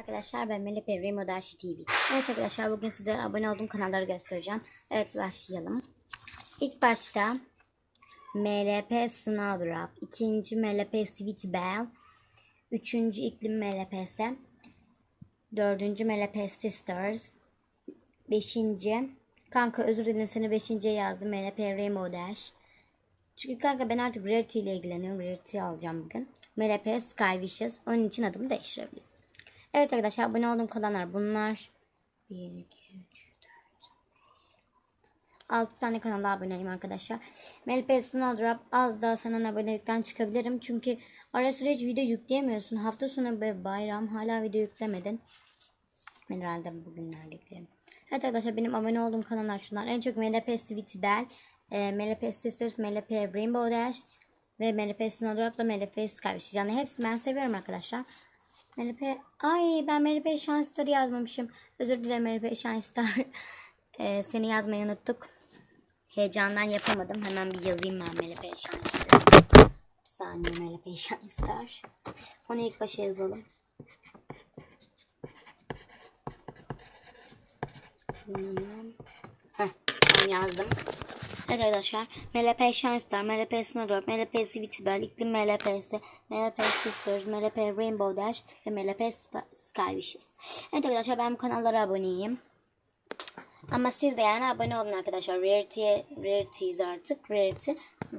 Arkadaşlar ben Melih Pevri Modaşi TV. Evet arkadaşlar bugün sizlere abone olduğum kanalları göstereceğim. Evet başlayalım. İlk başta MLP Snowdrop, ikinci MLP Sweet Bell, üçüncü iklim MLP'si, dördüncü MLP Sisters, beşinci kanka özür dilerim seni beşinciye yazdım MLP Rainbow Dash. Çünkü kanka ben artık Rarity ile ilgileniyorum. Rarity alacağım bugün. MLP Sky Wishes. Onun için adımı değiştirebilirim. Evet arkadaşlar abone olduğum kanallar bunlar. 1, 2, 3, 4, 6 tane kanala aboneyim arkadaşlar. MLP Snowdrop az daha senin abonelikten çıkabilirim. Çünkü ara hiç video yükleyemiyorsun. Hafta sonu ve bayram hala video yüklemedin. Ben herhalde bugünlerde yüklerim. Evet arkadaşlar benim abone olduğum kanallar şunlar. En çok MLP Sweet Bell, e, MLP Sisters, MLP Rainbow Dash ve MLP Snowdrop'la MLP Skywish. Yani hepsini ben seviyorum arkadaşlar. MLP, ay ben MLP Şanstar'ı yazmamışım. Özür dilerim MLP Şanstar. e, seni yazmayı unuttuk. Heyecandan yapamadım. Hemen bir yazayım ben MLP Şanstar'ı. Bir saniye MLP Şanstar. Onu ilk başa yazalım. Tamam. Heh, yazdım. Evet arkadaşlar. MLP Shinestar, MLP Snowdrop, MLP Sweetbell, İklim MLP'si, MLP Sisters, MLP Rainbow Dash ve MLP Sky Wishes. Evet arkadaşlar ben bu kanallara aboneyim. Ama siz de yani abone olun arkadaşlar. Rarity'ye, Rarity'yiz artık. Rarity,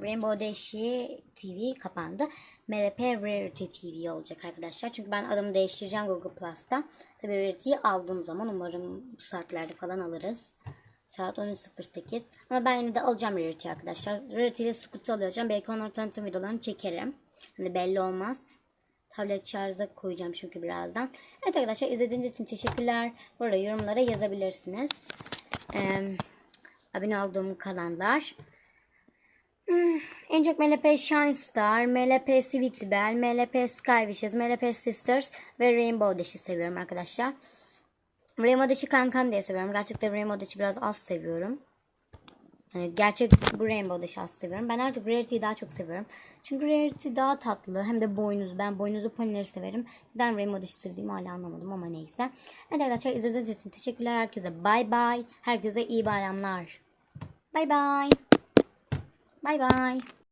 Rainbow Dash'i TV kapandı. MLP Rarity TV olacak arkadaşlar. Çünkü ben adımı değiştireceğim Google Plus'ta. Tabii Rarity'yi aldığım zaman umarım bu saatlerde falan alırız. Saat 13.08. Ama ben yine de alacağım Rarity arkadaşlar. Rarity ile Scoot'u alacağım. Belki onları tanıtım videolarını çekerim. Hani belli olmaz. Tablet şarja koyacağım çünkü birazdan. Evet arkadaşlar izlediğiniz için teşekkürler. Burada yorumlara yazabilirsiniz. Ee, abone olduğum kanallar. Hmm, en çok MLP Shine Star, MLP Sweet Bell, MLP Sky Wishes, MLP Sisters ve Rainbow Dash'i seviyorum arkadaşlar. Rainbow Dash'i kankam diye seviyorum. Gerçekten Rainbow Dash'i biraz az seviyorum. Yani gerçek bu Rainbow Dash'i az seviyorum. Ben artık Rarity'yi daha çok seviyorum. Çünkü Rarity daha tatlı. Hem de boynuz. Ben boynuzlu ponileri severim. Neden Rainbow Dash'i sevdiğimi hala anlamadım ama neyse. Evet arkadaşlar izlediğiniz için teşekkürler herkese. Bye bye. Herkese iyi bayramlar. Bye bye. Bye bye.